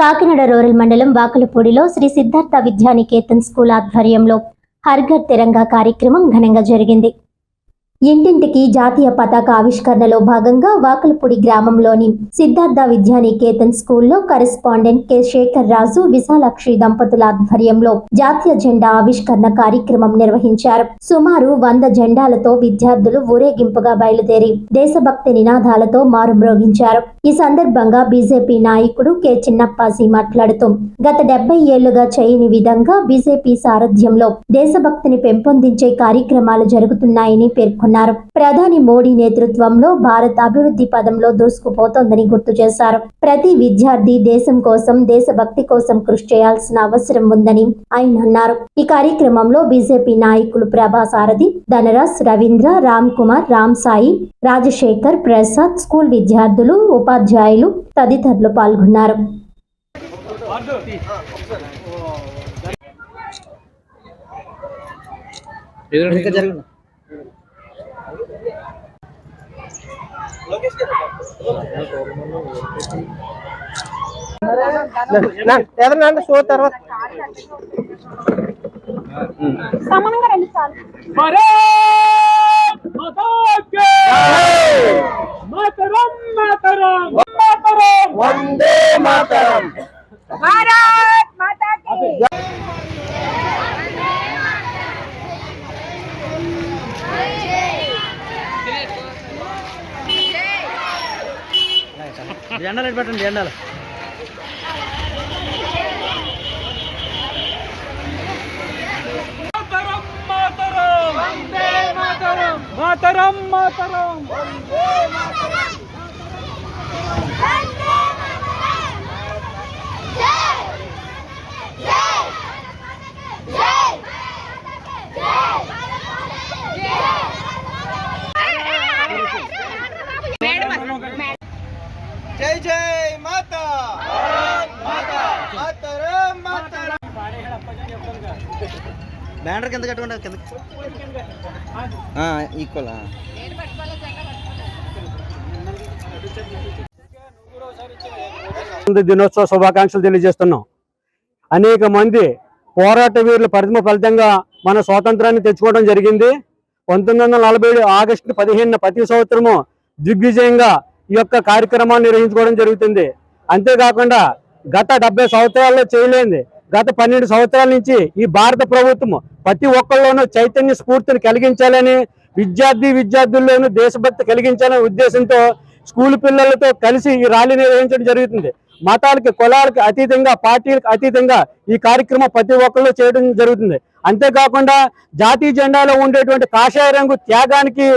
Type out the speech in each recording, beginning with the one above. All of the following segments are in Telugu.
కాకినాడ రూరల్ మండలం వాకలపూడిలో శ్రీ సిద్ధార్థ విద్యానికేతన్ స్కూల్ ఆధ్వర్యంలో హర్ఘర్ తిరంగా కార్యక్రమం ఘనంగా జరిగింది. ఇంటింటికి జాతీయ పతాక ఆవిష్కరణలో భాగంగా వాకలపూడి గ్రామంలోని సిద్ధార్థ విద్యానికేతన్ స్కూల్లో కరెస్పాండెంట్ కె. శేఖర్ రాజు విశాలాక్షి దంపతుల ఆధ్వర్యంలో జాతీయ జెండా ఆవిష్కరణ కార్యక్రమం నిర్వహించారు. సుమారు వంద జెండాలతో విద్యార్థులు ఊరేగింపుగా బయలుదేరి దేశభక్తి నినాదాలతో మారుమ్రోగించారు. ఈ సందర్భంగా బీజేపీ నాయకుడు కె. చిన్నప్పాసి మాట్లాడుతూ గత డెబ్బై ఏళ్ళుగా చేయని విధంగా బీజేపీ సారథ్యంలో దేశభక్తిని పెంపొందించే కార్యక్రమాలు జరుగుతున్నాయని పేర్కొన్నారు. ప్రధాని మోడీ నేతృత్వంలో భారత్ అభివృద్ధి పదంలో దూసుకుపోతోందని గుర్తు చేశారు. ప్రతి విద్యార్థి దేశం కోసం దేశభక్తి కోసం కృషి చేయాల్సిన అవసరం ఉందని ఆయన అన్నారు. ఈ కార్యక్రమంలో బీజేపీ నాయకులు ప్రభా సారథి ధనరాజ్ రవీంద్ర రామ్ కుమార్ రామ్ సాయి రాజశేఖర్ ప్రసాద్ స్కూల్ విద్యార్థులు ఉపాధ్యాయులు తదితరులు పాల్గొన్నారు. ఇంకా ఎదనా అంటే షో తర్వాత సమానంగా రెండు సార్లు మరే మాతరం మాతరం మాతరం వందే మాతరం భారత్ మాతాకి జెండాలు ఎటు పెట్టండి? జెండాలు మాతరం మాతరం. మాతరం. మాతరం బ్యానర్ కింద కట్టుకోండి కింద. ఈక్వల్ దినోత్సవ శుభాకాంక్షలు తెలియజేస్తున్నాం. అనేక మంది పోరాట వీరుల పరిశ్రమ ఫలితంగా మన స్వాతంత్రాన్ని తెచ్చుకోవడం జరిగింది. పంతొమ్మిది వందల నలభై ఏడు ఆగస్టు పదిహేనున ప్రతి సంవత్సరము దిగ్విజయంగా ఈ యొక్క కార్యక్రమాన్ని నిర్వహించుకోవడం జరుగుతుంది. అంతేకాకుండా గత డెబ్బై సంవత్సరాల్లో చేయలేంది గత పన్నెండు సంవత్సరాల నుంచి ఈ భారత ప్రభుత్వం ప్రతి ఒక్కళ్ళలోనూ చైతన్య స్ఫూర్తిని కలిగించాలని విద్యార్థి విద్యార్థుల్లోనూ దేశభక్తి కలిగించాలనే ఉద్దేశంతో స్కూల్ పిల్లలతో కలిసి ఈ ర్యాలీ నిర్వహించడం జరుగుతుంది. మతాలకి కులాలకి అతీతంగా పార్టీలకు అతీతంగా ఈ కార్యక్రమం ప్రతి ఒక్కళ్ళు చేయడం జరుగుతుంది. అంతేకాకుండా జాతీయ జెండాలో ఉండేటువంటి కాషాయ రంగు త్యాగానికి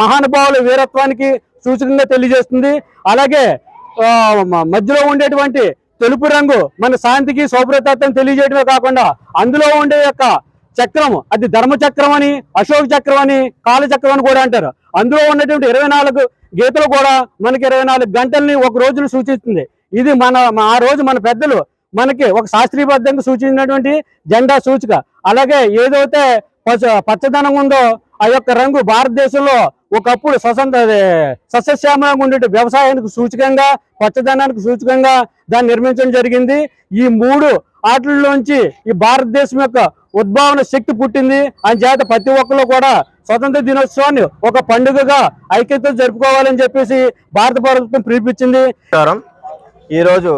మహానుభావుల వీరత్వానికి సూచకంగా తెలియజేస్తుంది. అలాగే మధ్యలో ఉండేటువంటి తెలుపు రంగు మన శాంతికి శుభ్రతత్వం తెలియజేయడమే కాకుండా అందులో ఉండే యొక్క చక్రం అది ధర్మచక్రం అని అశోక చక్రం అని కాలచక్రం అని కూడా అంటారు. అందులో ఉన్నటువంటి ఇరవై నాలుగు గీతలు కూడా మనకి ఇరవై నాలుగు గంటల్ని ఒక రోజును సూచిస్తుంది. ఇది మన ఆ రోజు మన పెద్దలు మనకి ఒక శాస్త్రీయబద్ధంగా సూచించినటువంటి జెండా సూచిక. అలాగే ఏదైతే పచ్చ పచ్చదనం ఉందో ఆ యొక్క రంగు భారతదేశంలో ఒకప్పుడు స్వతంత్ర అదే సస్యశ్యామలంగా ఉండే వ్యవసాయానికి సూచకంగా పచ్చదనానికి సూచకంగా దాన్ని నిర్మించడం జరిగింది. ఈ మూడు ఆటల్లోంచి ఈ భారతదేశం యొక్క ఉద్భావన శక్తి పుట్టింది. అని చేత ప్రతి ఒక్కరు కూడా స్వతంత్ర దినోత్సవాన్ని ఒక పండుగగా ఐక్యత జరుపుకోవాలని చెప్పేసి భారత ప్రభుత్వం పిలిపించింది. ఈరోజు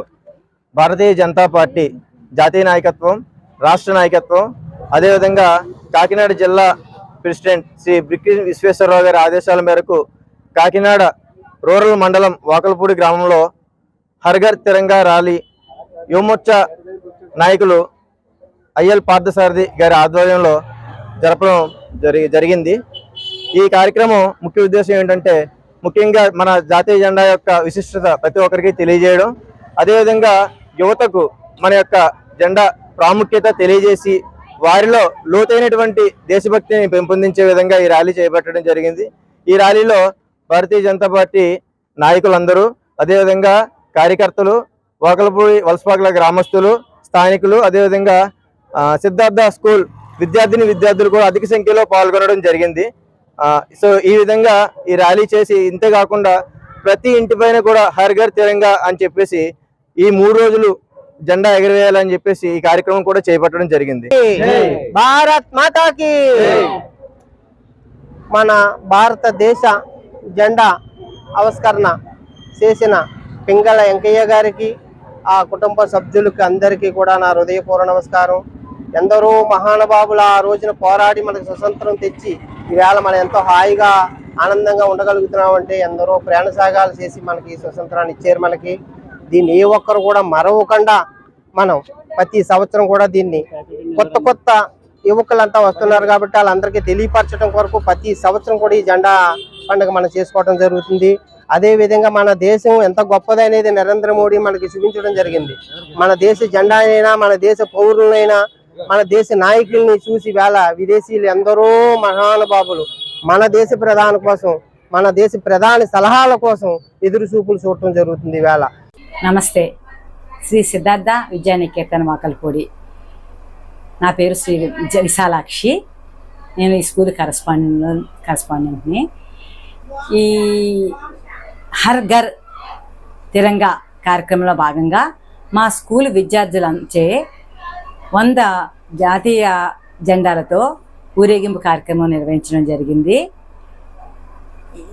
భారతీయ జనతా పార్టీ జాతీయ నాయకత్వం రాష్ట్ర నాయకత్వం అదేవిధంగా కాకినాడ జిల్లా ప్రెసిడెంట్ శ్రీ బ్రిక్కి విశ్వేశ్వరరావు గారి ఆదేశాల మేరకు కాకినాడ రూరల్ మండలం వాకలపూడి గ్రామంలో హర్ఘర్ తిరంగా ర్యాలీ యువమోర్చా నాయకులు అయ్యల్ పార్థసారథి గారి ఆధ్వర్యంలో జరపడం జరిగి జరిగింది. ఈ కార్యక్రమం ముఖ్య ఉద్దేశం ఏంటంటే ముఖ్యంగా మన జాతీయ జెండా యొక్క విశిష్టత ప్రతి ఒక్కరికి తెలియజేయడం. అదేవిధంగా యువతకు మన యొక్క జెండా ప్రాముఖ్యత తెలియజేసి వారిలో లోతైనటువంటి దేశభక్తిని పెంపొందించే విధంగా ఈ ర్యాలీ చేపట్టడం జరిగింది. ఈ ర్యాలీలో భారతీయ జనతా పార్టీ నాయకులందరూ అదేవిధంగా కార్యకర్తలు వాకలపూడి వలసపాకల గ్రామస్తులు స్థానికులు అదేవిధంగా సిద్ధార్థ స్కూల్ విద్యార్థిని విద్యార్థులు కూడా అధిక సంఖ్యలో పాల్గొనడం జరిగింది. సో ఈ విధంగా ఈ ర్యాలీ చేసి ఇంతే కాకుండా ప్రతి ఇంటి పైన కూడా హర్ ఘర్ తిరంగా అని చెప్పేసి ఈ మూడు రోజులు జెండా ఎగరవేయాలని చెప్పేసి ఈ కార్యక్రమం కూడా చేపట్టడం జరిగింది. భారత్ మాతాకి. మన భారతదేశ జెండా ఆవిష్కరణ చేసిన పింగళ వెంకయ్య గారికి ఆ కుటుంబ సభ్యులకి అందరికీ కూడా నా హృదయపూర్వ నమస్కారం. ఎందరో మహానుభావులు ఆ రోజున పోరాడి మనకు స్వతంత్రం తెచ్చి ఈవేళ మనం ఎంతో హాయిగా ఆనందంగా ఉండగలుగుతున్నాం అంటే ఎందరో ప్రయాణసాగాలు చేసి మనకి స్వతంత్రాన్ని ఇచ్చారు మనకి. దీన్ని ఏ ఒక్కరు కూడా మరవకుండా మనం ప్రతి సంవత్సరం కూడా దీన్ని కొత్త కొత్త యువకులంతా వస్తున్నారు కాబట్టి వాళ్ళందరికీ తెలియపరచడం కొరకు ప్రతి సంవత్సరం కూడా ఈ జెండా పండుగ మనం చేసుకోవడం జరుగుతుంది. అదే విధంగా మన దేశం ఎంత గొప్పది అనేది నరేంద్ర మోడీ మనకి చూపించడం జరిగింది. మన దేశ జెండా అయినా మన దేశ పౌరులైనా మన దేశ నాయకుల్ని చూసి వేళ విదేశీయులు ఎందరో మహానుభావులు మన దేశ ప్రధాని కోసం మన దేశ ప్రధాని సలహాల కోసం ఎదురు చూపులు చూడటం జరుగుతుంది వేళ. నమస్తే. శ్రీ సిద్ధార్థ విద్యానికేతన్ వాకల్పూడి. నా పేరు శ్రీ విజయ విశాలాక్షి. నేను ఈ స్కూల్ కరస్పాండెంట్ కరస్పాండెంట్ని. ఈ హర్ ఘర్ తిరంగా కార్యక్రమంలో భాగంగా మా స్కూల్ విద్యార్థులంచే వంద జాతీయ జెండాలతో ఊరేగింపు కార్యక్రమం నిర్వహించడం జరిగింది.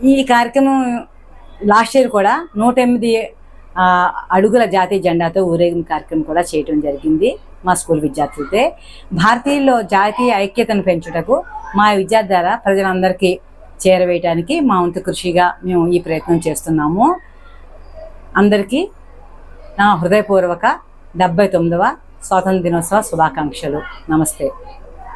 ఈ కార్యక్రమం లాస్ట్ ఇయర్ కూడా నూట ఎనిమిది అడుగుల జాతీయ జెండాతో ఊరేగింపు కార్యక్రమం కూడా చేయడం జరిగింది మా స్కూల్ విద్యార్థులతో. భారతీయుల్లో జాతీయ ఐక్యతను పెంచుటకు మా విద్యార్థి ద్వారా ప్రజలందరికీ చేరవేయటానికి మా వంతు కృషిగా మేము ఈ ప్రయత్నం చేస్తున్నాము. అందరికీ నా హృదయపూర్వక డెబ్బై తొమ్మిదవ స్వాతంత్ర దినోత్సవ శుభాకాంక్షలు. నమస్తే.